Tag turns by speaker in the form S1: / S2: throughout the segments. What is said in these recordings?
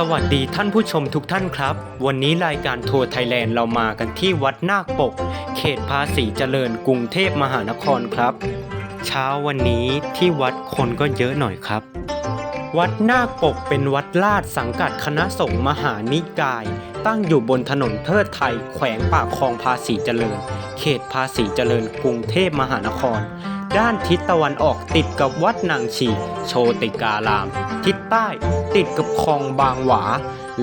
S1: สวัสดีท่านผู้ชมทุกท่านครับ วันนี้รายการทัวร์ไทยแลนด์เรามากันที่วัดนาคปก เขตภาษีเจริญกรุงเทพมหานครครับ เช้าวันนี้ที่วัดคนก็เยอะหน่อยครับ วัดนาคปกเป็นวัดลาดสังกัดคณะสงฆ์มหานิกาย ตั้งอยู่บนถนนเทิดไทย แขวงปากคลองภาษีเจริญ เขตภาษีเจริญกรุงเทพมหานคร ด้านทิศตะวันออกติดกับวัดนางชี โชติการาม ทิศใต้ติดกับคลองบางหวา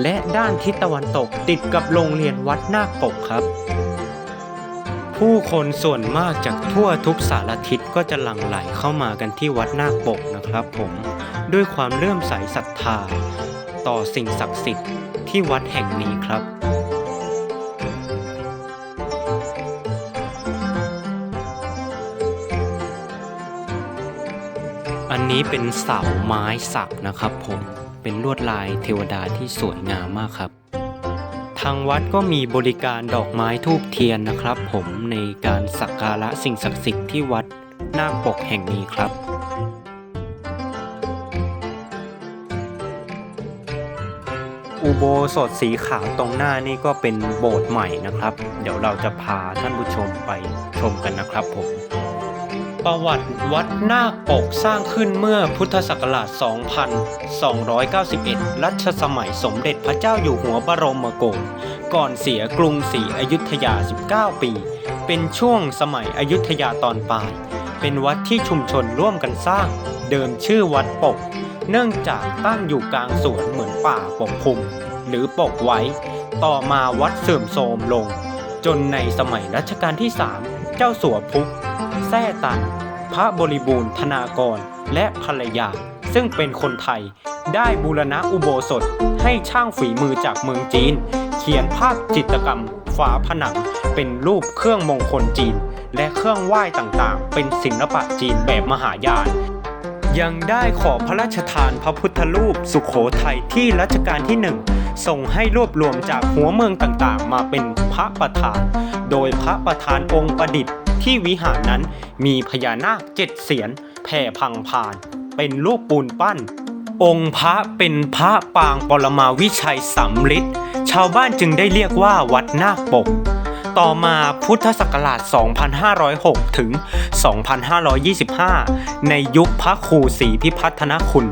S1: และด้านทิศตะวันตกติดกับโรงเรียนวัดนาคปกครับ ผู้คนส่วนมากจากทั่วทุกสารทิศก็จะหลั่งไหลเข้ามากันที่วัดนาคปกนะครับผม ด้วยความเลื่อมใสศรัทธา ต่อสิ่งศักดิ์สิทธิ์ที่วัดแห่งนี้ครับ นนี้เป็นเสาไม้สักนะครับผมเป็นลวดลายเทวดาที่สวยงามมากครับ ทางวัดก็มีบริการดอกไม้ทูบเทียนนะครับ ผมในการสักการะสิ่งศักดิ์สิทธิ์ที่วัดนาคปกแห่งนี้ครับอุโบสถสีขาวตรงหน้านี่ก็เป็นโบสถ์ใหม่นะครับ เดี๋ยวเราจะพาท่านผู้ชมไปชมกันนะครับผม ประวัติวัดนาคปกสร้างขึ้นเมื่อพุทธศักราช 2291 รัชสมัยสมเด็จพระเจ้าอยู่หัวบรมโกศก่อนเสียกรุงศรีอยุธยา 19 ปี เป็นช่วงสมัยอยุธยาตอนปลาย เป็นวัดที่ชุมชนร่วมกันสร้าง เดิมชื่อวัดปก เนื่องจากตั้งอยู่กลางสวนเหมือนป่าปกคลุม หรือปกไว้ ต่อมาวัดเสื่อมโทรมลง จนในสมัยรัชกาลที่ 3 เจ้าสัวพุก แท่ตัน พระบริบูรณ์ธนากร และภรรยา ซึ่งเป็นคนไทย ได้บูรณะอุโบสถให้ช่างฝีมือจากเมืองจีน เขียนภาพจิตรกรรม ฝาผนัง เป็นรูปเครื่องมงคลจีน และเครื่องไหว้ต่างๆ เป็นศิลปะจีนแบบมหายานยังได้ขอพระราชทานพระพุทธรูปสุขโขทัยที่รัชกาลที่หนึ่งส่งให้รวบรวมจากหัวเมืองต่างๆ มาเป็นพระประธาน โดยพระประธานองค์ประดิษฐ์ ที่วิหารนั้นมีพญานาคเจ็ดเสียนแผ่พังพาน เป็นรูปปูนปั้น องค์พระเป็นพระปางปรมาวิชัยสำริดชาวบ้านจึงได้เรียกว่าวัดนาคปก ต่อมาพุทธศักราช 2506 ถึง 2525 ในยุคพระครูศรีพิพัฒนคุณ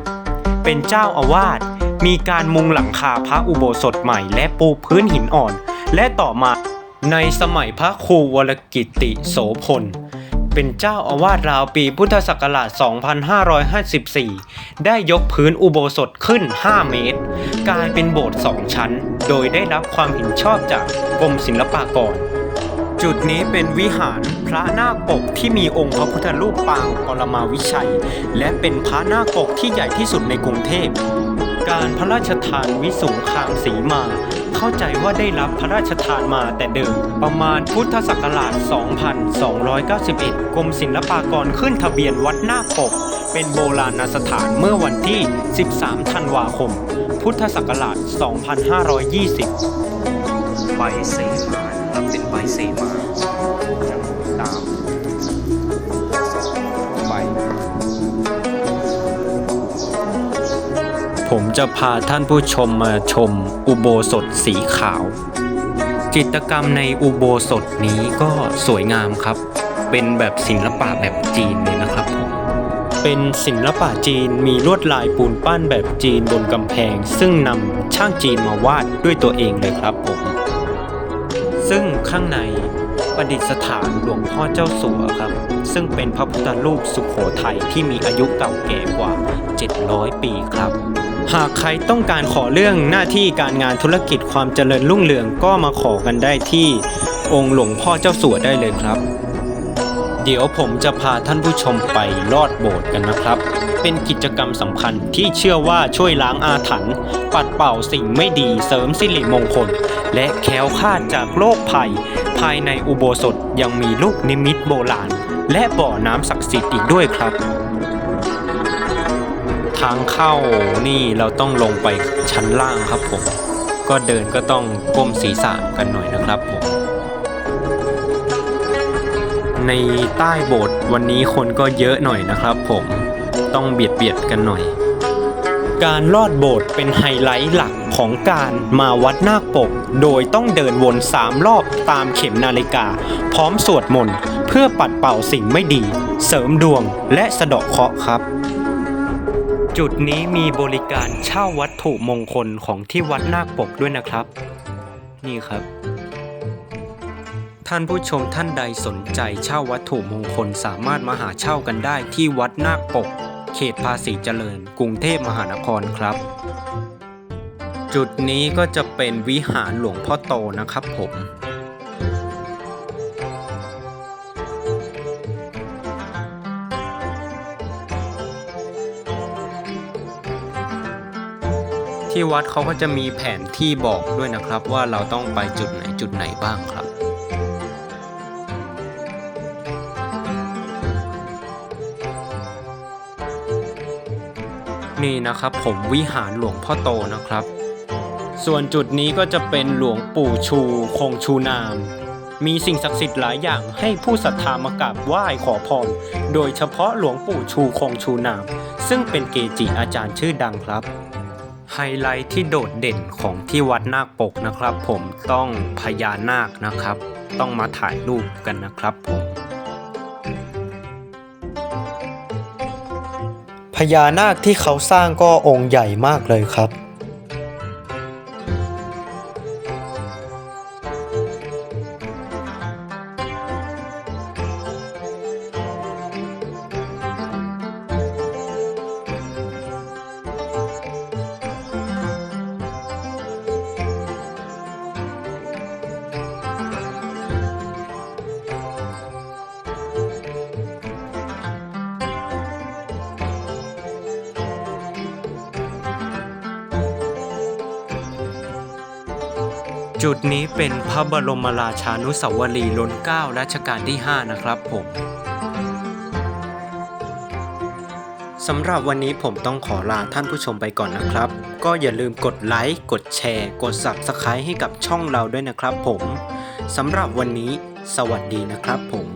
S1: เป็นเจ้าอาวาสมีการมุงหลังคาพระอุโบสถใหม่และปูพื้นหินอ่อน และต่อมา ในสมัยพระครูวรกิติโสพล เป็นเจ้าอาวาสราวปีพุทธศักราช 2554 ได้ยกพื้นอุโบสถขึ้น 5 เมตร กลายเป็นโบสถ์สองชั้น โดยได้รับความเห็นชอบจากกรมศิลปากร จุดนี้เป็นวิหารพระนาคปกที่มีองค์พระพุทธรูปปางปรมาวิชัย และเป็นพระนาคปกที่ใหญ่ที่สุดในกรุงเทพ การพระราชทานวิสุงคามสีมา เข้าใจว่าได้รับพระราชทานมาแต่เดิม ประมาณพุทธศักราช 2291 กรมศิลปากรขึ้นทะเบียนวัดนาปก เป็นโบราณสถานเมื่อวันที่ 13 ธันวาคม พุทธศักราช 2520 ใบเสมาครับเป็นใบเสมา ผมจะพาท่านผู้ชมมาชมอุโบสถสีขาว จิตรกรรมในอุโบสถนี้ก็สวยงามครับ เป็นแบบศิลปะแบบจีนเลยนะครับผมเป็นศิลปะจีนมีลวดลายปูนปั้นแบบจีนบนกำแพง ซึ่งนำช่างจีนมาวาดด้วยตัวเองเลยครับผม ซึ่งข้างใน ประดิษฐานหลวงพ่อเจ้าสัวครับ ซึ่งเป็นพระพุทธรูปสุขโขทัยที่มีอายุเก่าแก่กว่า 700 ปีครับ หากใครต้องการขอเรื่องหน้าที่การงานธุรกิจความเจริญรุ่งเรืองก็มาขอกันได้ที่องค์หลวงพ่อเจ้าสัวได้เลยครับ เดี๋ยวผมจะพาท่านผู้ชมไปลอดโบสถ์กันนะครับ เป็นกิจกรรมสำคัญที่เชื่อว่าช่วยล้างอาถรรพ์ปัดเป่าสิ่งไม่ดีเสริมสิริมงคล และแคล้วคลาดจากโรคภัย ภายในอุโบสถยังมีลูกนิมิตโบราณ และบ่อน้ำศักดิ์สิทธิ์อีกด้วยครับ ทางเข้านี่เราต้องลงไปชั้นล่างครับผม ก็เดินก็ต้องก้มศีรษะกันหน่อยนะครับผม ในใต้โบสถ์วันนี้คนก็เยอะหน่อยนะครับผมต้องเบียดเบียดกันหน่อย การลอดโบสถ์เป็นไฮไลท์หลักของการมาวัดนาคปก โดยต้องเดินวนสามรอบตามเข็มนาฬิกา พร้อมสวดมนต์เพื่อปัดเป่าสิ่งไม่ดี เสริมดวงและสะเดาะเคราะห์ครับ จุดนี้มีบริการเช่าวัตถุมงคลของที่วัดนาคปกด้วยนะครับ นี่ครับ ท่านผู้ชมท่านใดสนใจเช่าวัตถุมงคลสามารถมาหาเช่ากันได้ที่วัดนาคปก เขตภาษีเจริญ กรุงเทพมหานครครับ จุดนี้ก็จะเป็นวิหารหลวงพ่อโตนะครับผมที่วัดเขาก็จะมีแผนที่บอกด้วยนะครับว่าเราต้องไปจุดไหนจุดไหนบ้างครับ นี่นะครับ ผมวิหารหลวงพ่อโตนะครับ ส่วนจุดนี้ก็จะเป็นหลวงปู่ชูคงชูนาม มีสิ่งศักดิ์สิทธิ์หลายอย่างให้ผู้ศรัทธามากราบไหว้ขอพร โดยเฉพาะหลวงปู่ชูคงชูนาม ซึ่งเป็นเกจิอาจารย์ชื่อดังครับไฮไลท์ที่โดดเด่นของที่วัดนาคปกนะครับ ผมต้องพญานาคนะครับ ต้องมาถ่ายรูปกันนะครับผม พญานาคที่เขาสร้างก็องค์ใหญ่มากเลยครับ จุดนี้เป็นพระบรมราชานุสาวรีย์ล้นเก้ารัชกาลที่ 5 นะครับผมสำหรับวันนี้ผมต้องขอลาท่านผู้ชมไปก่อนนะครับ ก็อย่าลืมกดไลค์ กดแชร์ กด Subscribe ให้กับช่องเราด้วยนะครับผม สำหรับวันนี้ สวัสดีนะครับผม